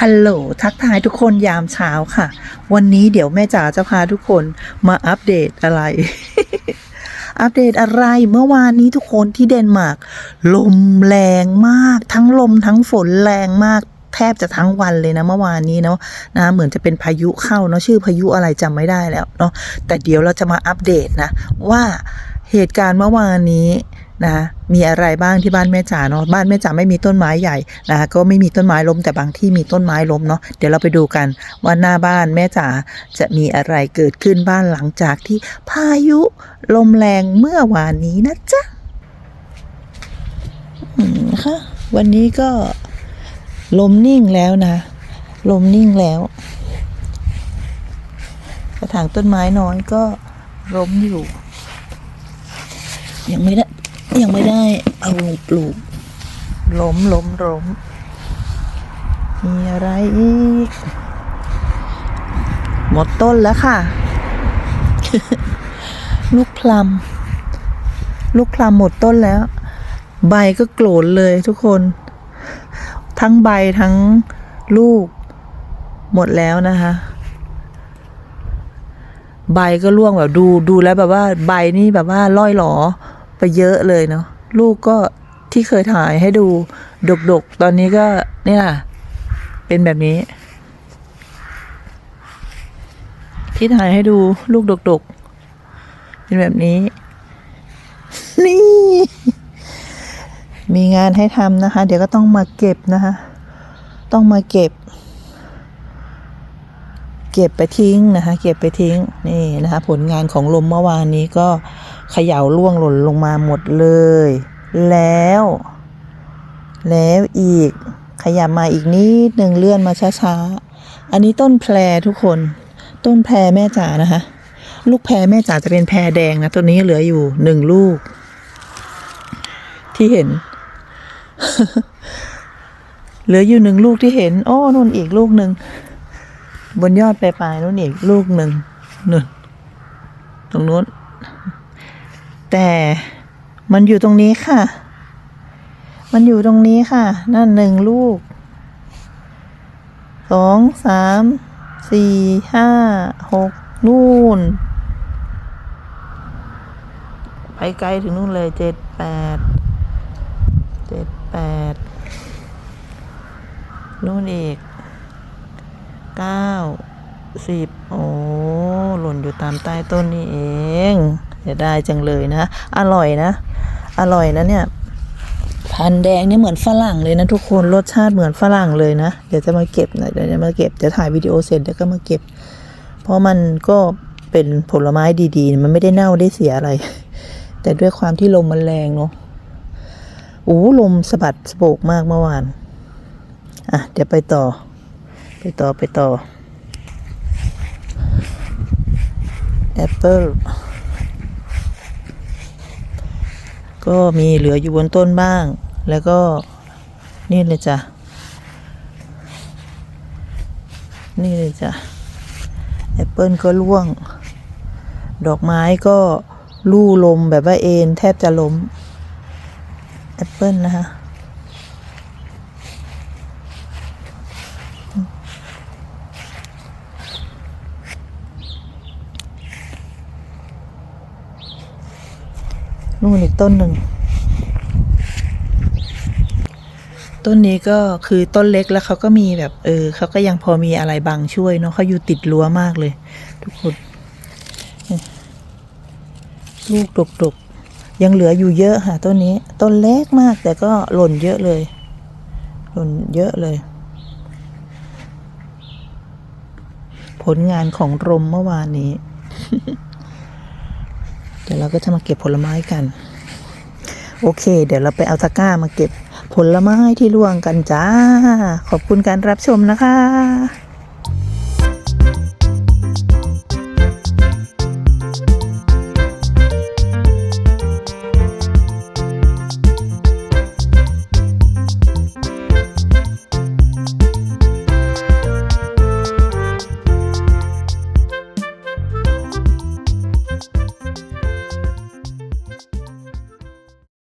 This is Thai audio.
ฮัลโหลทักทายทุกคนยามเช้าค่ะ วันนี้เดี๋ยวแม่จ๋าจะพาทุกคนมาอัปเดตอะไร อัปเดตอะไรเมื่อวานนี้ทุกคนที่เดนมาร์กลมแรงมาก ทั้งลมทั้งฝนแรงมากแทบจะทั้งวันเลยนะเมื่อวานนี้เนาะนะเหมือนจะเป็นพายุเข้าเนาะชื่อพายุอะไรจำไม่ได้แล้วเนาะแต่เดี๋ยวเราจะมาอัปเดตนะว่าเหตุการณ์เมื่อวานนี้ นะมีอะไรบ้างที่บ้านแม่จ๋าเนาะบ้านแม่จ๋าไม่มีต้นไม้ใหญ่นะก็ไม่มีต้นไม้ล้มแต่บางที่มีต้นไม้ล้มเนาะเดี๋ยวเราไปดูกันว่าหน้าบ้านแม่จ๋าจะมีอะไรเกิดขึ้นบ้านหลังจากที่พายุลมแรงเมื่อวานนี้นะจ๊ะอืมนะคะวันนี้ก็ลมนิ่งแล้วนะ ลมนิ่งแล้วกระถางต้นไม้น้อยก็ล้มอยู่ ยังไม่ได้ ยังไม่ได้เอาลงปลูกล้มล้มล้มมีอะไรอีก หมดต้นแล้วค่ะ ลูกพลัม ลูกพลัมหมดต้นแล้ว ใบก็โกรนเลยทุกคน ทั้งใบทั้งลูก หมดแล้วนะคะ ใบก็ร่วงแบบดูดูแล้วแบบว่า ใบนี่แบบว่าล่อยหลอ ไปเยอะเลยเนาะลูกก็ที่เคยถ่ายให้ดูดกๆ ตอนนี้ก็เนี่ยเป็นแบบนี้ ที่ถ่ายให้ดูลูกดกๆ เป็นแบบนี้ นี่ มีงานให้ทำนะคะ เดี๋ยวก็ต้องมาเก็บนะคะ ต้องมาเก็บ เก็บไปทิ้งนะคะ เก็บไปทิ้งนี่นะคะ ผลงานของลมเมื่อวานนี้ก็ เขย่าล่วงหล่นลงมาหมดเลย แล้ว แล้วอีก ขยับมาอีกนิดหนึ่งเลื่อนมาช้าๆ อันนี้ต้นแพรทุกคน ต้นแพรแม่จ๋านะคะ ลูกแพรแม่จ๋าจะเป็นแพรแดงนะ ตัวนี้เหลืออยู่หนึ่งลูก ที่เห็น เหลืออยู่หนึ่งลูกที่เห็น โอ้นู่นอีกลูกหนึ่งบนยอดปลายๆนู้นอีกลูกหนึ่งนู่นตรงนู้น แต่มันอยู่ตรงนี้ค่ะ มันอยู่ตรงนี้ค่ะ นั่นหนึ่งลูก สอง สาม สี่ ห้า หกนู่น ไปไกลถึงนู่นเลยเจ็ดแปด เจ็ดแปด นู่นอีก เก้า สิบ โอ้ หล่นอยู่ตามใต้ต้นนี่เอง เสียดายจังเลยนะ อร่อยนะ อร่อยนะเนี่ยพันแดงเนี่ยเหมือนฝรั่งเลยนะทุกคนรสชาติเหมือนฝรั่งเลยนะ เดี๋ยวจะมาเก็บนะเดี๋ยวจะมาเก็บเดี๋ยวถ่ายวิดีโอเสร็จเดี๋ยวก็มาเก็บ เพราะมันก็เป็นผลไม้ดีๆ มันไม่ได้เน่าได้เสียอะไร แต่ด้วยความที่ลมมันแรงเนาะโอ้ลมสะบัดสะโบกมากเมื่อวาน อะ เดี๋ยวไปต่อ ไปต่อไปต่อแอปเปิล ก็มีเหลืออยู่บนต้นบ้าง แล้วก็นี่เลยจ้ะ นี่เลยจ้ะ แอปเปิลก็ร่วง ดอกไม้ก็ลู่ลมแบบว่าเอ็นแทบจะล้ม แอปเปิลนะคะ นู่นอีกต้นหนึ่ง ต้นนี้ก็คือต้นเล็กแล้วเขาก็มีแบบเออเขาก็ยังพอมีอะไรบางช่วยเนาะเขาอยู่ติดรั้วมากเลย ทุกคน ลูกดกๆ ยังเหลืออยู่เยอะค่ะต้นนี้ ต้นเล็กมากแต่ก็หล่นเยอะเลย หล่นเยอะเลย ผลงานของรมเมื่อวานนี้ เดี๋ยวเราก็จะมาเก็บผลไม้กัน โอเค เดี๋ยวเราไปเอาตะกร้ามาเก็บผลไม้ที่ร่วงกันจ้า ขอบคุณการรับชมนะคะ